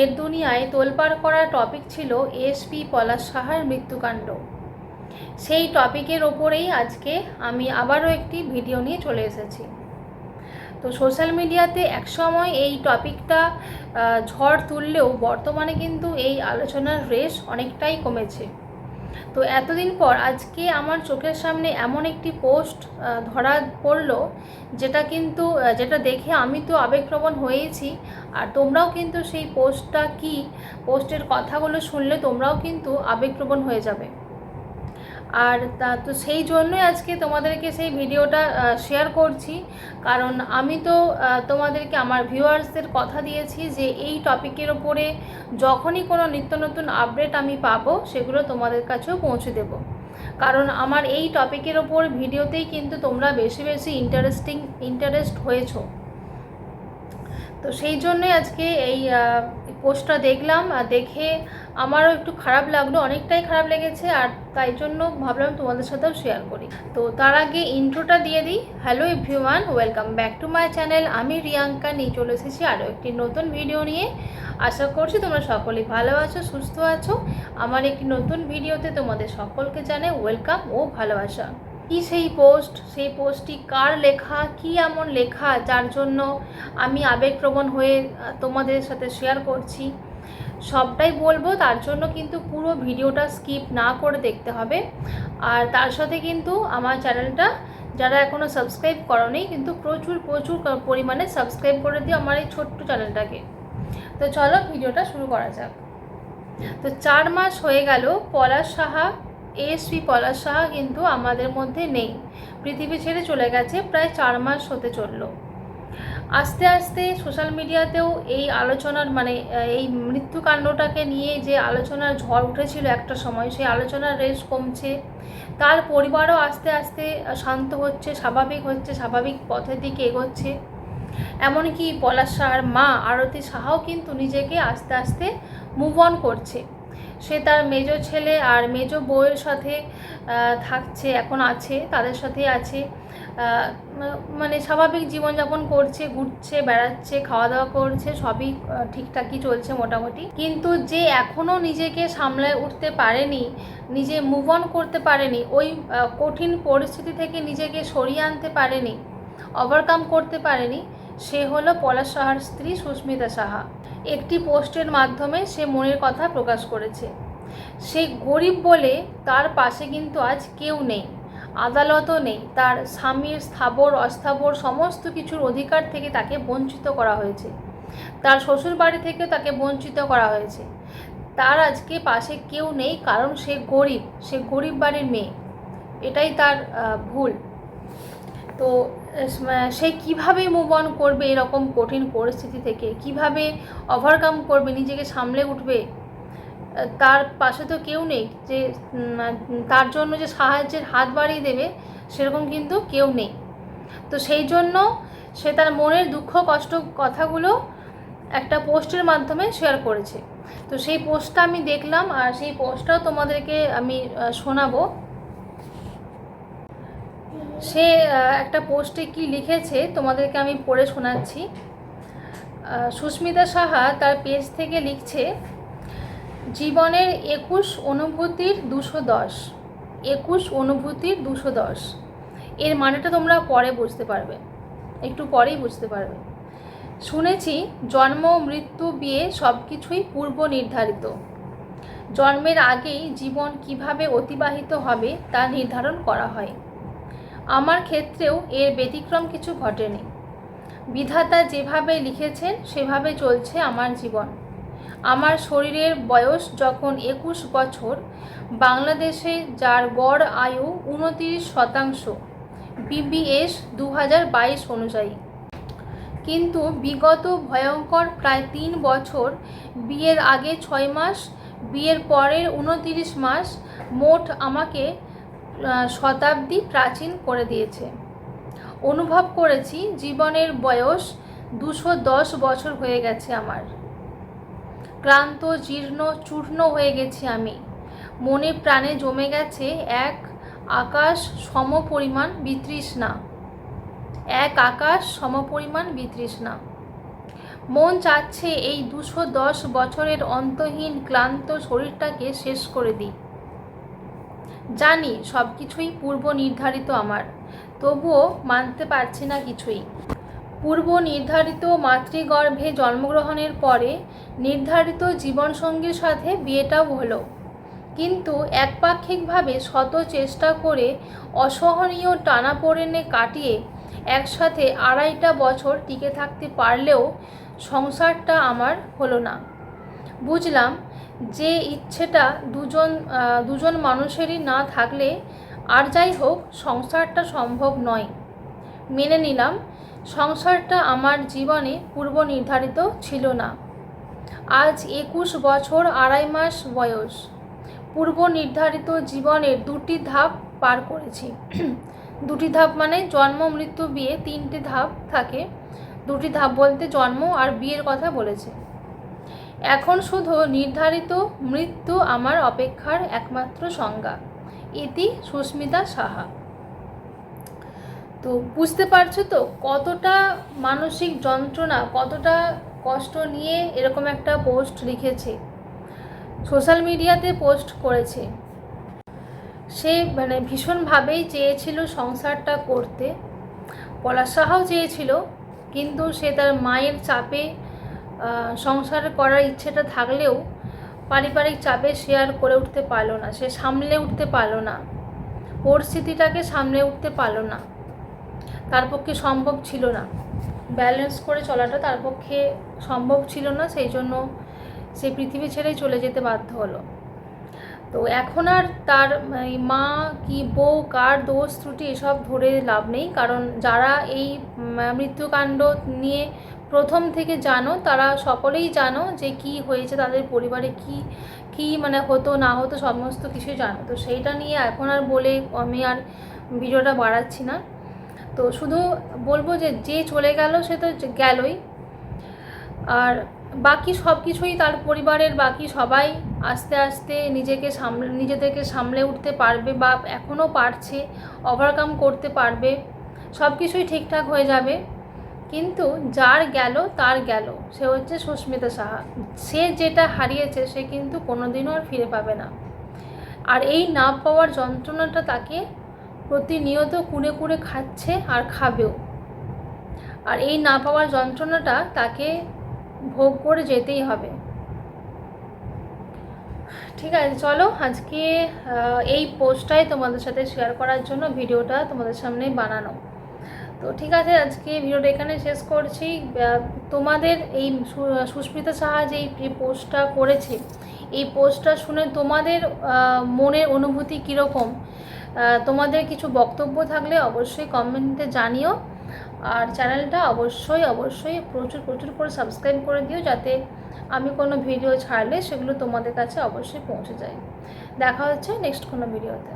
Net দুনিয়ায় তোলপাড় করার টপিক ছিল এসপি পলাশ সাহার মৃত্যুকাণ্ড। সেই টপিকের ওপরেই আজকে আমি আবারও একটি ভিডিও নিয়ে চলে এসেছি। তো সোশ্যাল মিডিয়াতে একসময় এই টপিকটা ঝড় তুললেও বর্তমানে কিন্তু এই আলোচনার রেশ অনেকটাই কমেছে। তো এতদিন পর আজকে আমার চোখের সামনে এমন একটি পোস্ট ধরা পড়ল যেটা কিন্তু যেটা দেখে আমি তো আবেগপ্রবণ হয়েছি। আর তোমরাও কিন্তু সেই পোস্টটা কি পোস্টের কথাগুলো শুনলে তোমরাও কিন্তু আবেগপ্রবণ হয়ে যাবে। আর তা তো সেই জন্যই আজকে তোমাদেরকে সেই ভিডিওটা শেয়ার করছি। কারণ আমি তো তোমাদেরকে আমার ভিউয়ার্সদের কথা দিয়েছি যে এই টপিকের ওপরে যখনই কোনো নিত্য নতুন আপডেট আমি পাবো, সেগুলো তোমাদের কাছেও পৌঁছে দেব। কারণ আমার এই টপিকের ওপর ভিডিওতেই কিন্তু তোমরা বেশি বেশি ইন্টারেস্টিং ইন্টারেস্ট হয়েছো। তো সেই জন্যই আজকে এই পোস্টটা দেখলাম আর দেখে আমারও একটু খারাপ লাগল, অনেকটাই খারাপ লেগেছে আর তাই জন্য ভাবলাম তোমাদের সাথেও শেয়ার করি। তো তার আগে ইন্ট্রোটা দিয়ে দিই। Hello everyone welcome back to my channel আমি রিয়াঙ্কা, নিয়ে চলে এসেছি আরও একটি নতুন ভিডিও নিয়ে। আশা করছি তোমরা সকলেই ভালো আছো, সুস্থ আছো। আমার একটি নতুন ভিডিওতে তোমাদের সকলকে জানাই ওয়েলকাম ও ভালোবাসা। কি সেই পোস্ট? সেই পোস্টটি কার লেখা? কি এমন লেখা যার জন্য আমি আবেগপ্রবণ হয়ে তোমাদের সাথে শেয়ার করছি? সবটাই বলব, তার জন্য কিন্তু পুরো ভিডিওটা স্কিপ না করে দেখতে হবে। আর তার সাথে কিন্তু আমার চ্যানেলটা যারা এখনও সাবস্ক্রাইব করনি, কিন্তু প্রচুর প্রচুর পরিমাণে সাবস্ক্রাইব করে দিও আমার এই ছোট্ট চ্যানেলটাকে তো চলো ভিডিওটা শুরু করা যাক। তো চার মাস হয়ে গেল পলাশ সাহা এএসপি পলাশ সাহা কিন্তু আমাদের মধ্যে নেই। পৃথিবী ছেড়ে চলে গেছে, প্রায় চার মাস হতে চলল। আস্তে আস্তে সোশ্যাল মিডিয়াতেও এই আলোচনার মানে এই মৃত্যুকাণ্ডটাকে নিয়ে যে আলোচনার ঝড় উঠেছিল একটা সময়, সেই আলোচনার রেশ কমছে। তার পরিবারও আস্তে আস্তে শান্ত হচ্ছে, স্বাভাবিক হচ্ছে, স্বাভাবিক পথের দিকে এগোচ্ছে। এমনকি পলাশ মা আরতি সাহাও কিন্তু নিজেকে আস্তে আস্তে মুভ অন করছে। সে তার মেজ ছেলে আর মেজ বউয়ের সাথে থাকছে, এখন আছে, তাদের সাথেই আছে। মানে স্বাভাবিক জীবনযাপন করছে, ঘুরছে, বেড়াচ্ছে খাওয়া দাওয়া করছে, সবই ঠিকঠাকই চলছে মোটামুটি। কিন্তু যে এখনও নিজেকে সামলায় উঠতে পারেনি, নিজে মুভ অন করতে পারেনি, ওই কঠিন পরিস্থিতি থেকে নিজেকে সরিয়ে আনতে পারেনি ওভারকাম করতে পারেনি, সে হলো পলাশ সাহার স্ত্রী সুস্মিতা সাহা। একটি পোস্টের মাধ্যমে সে মনের কথা প্রকাশ করেছে। সে গরিব বলে তার পাশে কিন্তু আজ কেউ নেই, আদালতও নেই। তার স্বামীর স্থাবর, অস্থাবর সমস্ত কিছুর অধিকার থেকে তাকে বঞ্চিত করা হয়েছে। তার শ্বশুর বাড়ি থেকেও তাকে বঞ্চিত করা হয়েছে। তার আজকে পাশে কেউ নেই কারণ সে গরিব সে গরিব বাড়ির মেয়ে। এটাই তার ভুল। তো সে কীভাবে মুভ অন করবে এরকম কঠিন পরিস্থিতি থেকে? কীভাবে ওভারকাম করবে? নিজেকে সামলে উঠবে? তার পাশে তো কেউ নেই যে তার জন্য যে সাহায্যের হাত বাড়িয়ে দেবে, সেরকম কিন্তু কেউ নেই। তো সেই জন্য সে তার মনের দুঃখ, কষ্ট কথাগুলো একটা পোস্টের মাধ্যমে শেয়ার করেছে। তো সেই পোস্টটা আমি দেখলাম আর সেই পোস্টটাও তোমাদেরকে আমি শোনাবো। সে একটা পোস্টে কি লিখেছে তোমাদেরকে আমি পড়ে শোনাচ্ছি। সুস্মিতা সাহা তার পেজ থেকে লিখছে, জীবনের একুশ অনুভূতির দুশো দশ, একুশ অনুভূতির দুশো দশ। এর মানেটা তোমরা পরে বুঝতে পারবে, একটু পরেই বুঝতে পারবে। শুনেছি জন্ম, মৃত্যু, বিয়ে সব কিছুই পূর্ব নির্ধারিত। জন্মের আগেই জীবন কীভাবে অতিবাহিত হবে তা নির্ধারণ করা হয়। আমার ক্ষেত্রেও এর ব্যতিক্রম কিছু ঘটেনি। বিধাতা যেভাবে লিখেছেন, সেভাবে চলছে আমার জীবন। আমার শরীরের বয়স যখন একুশ বছর, বাংলাদেশে যার গড় আয়ু উনতিরিশ শতাংশ বিবিএস দু বাইশ অনুযায়ী। কিন্তু বিগত ভয়ঙ্কর প্রায় তিন বছর, বিয়ের আগে ছয় মাস, বিয়ের পরের উনতিরিশ মাস, মোট আমাকে শতাব্দী প্রাচীন করে দিয়েছে। অনুভব করেছি জীবনের বয়স দুশো দশ বছর হয়ে গেছে আমার। ক্লান্ত, জীর্ণ, চূর্ণ হয়ে গেছি আমি। মনে প্রাণে জমে গেছে এক আকাশ সমপরিমাণ বিতৃষ্ণা। এক আকাশ সমপরিমাণ বিতৃষ্ণা। মন চাচ্ছে এই দুশো দশ বছরের অন্তহীন ক্লান্ত শরীরটাকে শেষ করে দিই। জানি সব কিছুই পূর্ব নির্ধারিত আমার। তবুও মানতে পারছি না কিছুই। পূর্ব নির্ধারিত মাতৃগর্ভে জন্মগ্রহণের পরে নির্ধারিত জীবনসঙ্গীর সাথে বিয়েটাও হলো। কিন্তু একপাক্ষিকভাবে শত চেষ্টা করে অসহনীয় টানাপোড়েনে কাটিয়ে একসাথে আড়াইটা বছর টিকে থাকতে পারলেও সংসারটা আমার হলো না। বুঝলাম যে ইচ্ছেটা দুজন দুজন মানুষেরই না থাকলে আর যাই হোক, সংসারটা সম্ভব নয়। মেনে নিলাম, সংসারটা আমার জীবনে পূর্ব নির্ধারিত ছিল না। আজ একুশ বছর আড়াই মাস বয়স। পূর্ব নির্ধারিত জীবনের দুটি ধাপ পার করেছি। দুটি ধাপ মানে জন্ম, মৃত্যু, বিয়ে তিনটি ধাপ থাকে। দুটি ধাপ বলতে জন্ম আর বিয়ের কথা বলেছে। এখন শুধু নির্ধারিত মৃত্যু আমার অপেক্ষার একমাত্র সংজ্ঞা। ইতি সুস্মিতা সাহা। তো বুঝতে পারছ তো কতটা মানসিক যন্ত্রণা, কতটা কষ্ট নিয়ে এরকম একটা পোস্ট লিখেছে, সোশ্যাল মিডিয়াতে পোস্ট করেছে। সে মানে ভীষণভাবেই চেয়েছিল সংসারটা করতে। পলাশ সাহাও চেয়েছিল, কিন্তু সে তার মায়ের চাপে সংসার করার ইচ্ছেটা থাকলেও পারিবারিক চাপে সে আর করে উঠতে পারল না, সে সামলে উঠতে পারল না, পরিস্থিতিটাকে সামলে উঠতে পারল না, তার পক্ষে সম্ভব ছিল না ব্যালেন্স করে চলাটা তার পক্ষে সম্ভব ছিল না, সেই জন্য সে পৃথিবী ছেড়েই চলে যেতে বাধ্য হলো। তো এখন আর তার মা কি বউ, কার দোষ ত্রুটি এসব ধরে লাভ নেই, কারণ যারা এই মৃত্যুকাণ্ড নিয়ে প্রথম থেকে জানো, তারা সকলেই জানো যে কি হয়েছে, তাদের পরিবারে কি কি মানে হতো, না হতো, সমস্ত কিছুই জানো। তো সেইটা নিয়ে এখন আর বলে আমি আর ভিডিওটা বাড়াচ্ছি না। তো শুধু বলব যে যে চলে গেল সে তো গেলই। আর বাকি সব কিছুই তার পরিবারের, বাকি সবাই আস্তে আস্তে নিজেকে সামলে, নিজেদেরকে সামলে উঠতে পারবে বা এখনও পারছে ওভারকাম করতে পারবে, সব কিছুই ঠিকঠাক হয়ে যাবে। কিন্তু যার গেল, তার গেল। সে হচ্ছে সুস্মিতা সাহা। সে যেটা হারিয়েছে, সে কিন্তু কোনোদিনও আর ফিরে পাবে না। আর এই না পাওয়ার যন্ত্রণাটা তাকে প্রতিনিয়ত কুড়ে কুড়ে খাচ্ছে আর খাবেও। আর এই না পাওয়ার যন্ত্রণাটা তাকে ভোগ করে যেতেই হবে। ঠিক আছে, চলো আজকে এই পোস্টটাই তোমাদের সাথে শেয়ার করার জন্য, ভিডিওটা তোমাদের সামনে বানানো। তো ঠিক আছে, আজকে ভিডিওটা এখানে শেষ করছি। তোমাদের এই সুস্মিতা সাহা যে এই পোস্টটা করেছে, এই পোস্টটা শুনে তোমাদের মনের অনুভূতি কীরকম? তোমাদের কিছু বক্তব্য থাকলে অবশ্যই কমেন্টে জানিও। আর চ্যানেলটা অবশ্যই অবশ্যই প্রচুর প্রচুর করে সাবস্ক্রাইব করে দিও, যাতে আমি কোনো ভিডিও ছাড়লে সেগুলো তোমাদের কাছে অবশ্যই পৌঁছে যায়। দেখা হচ্ছে নেক্সট কোনো ভিডিওতে।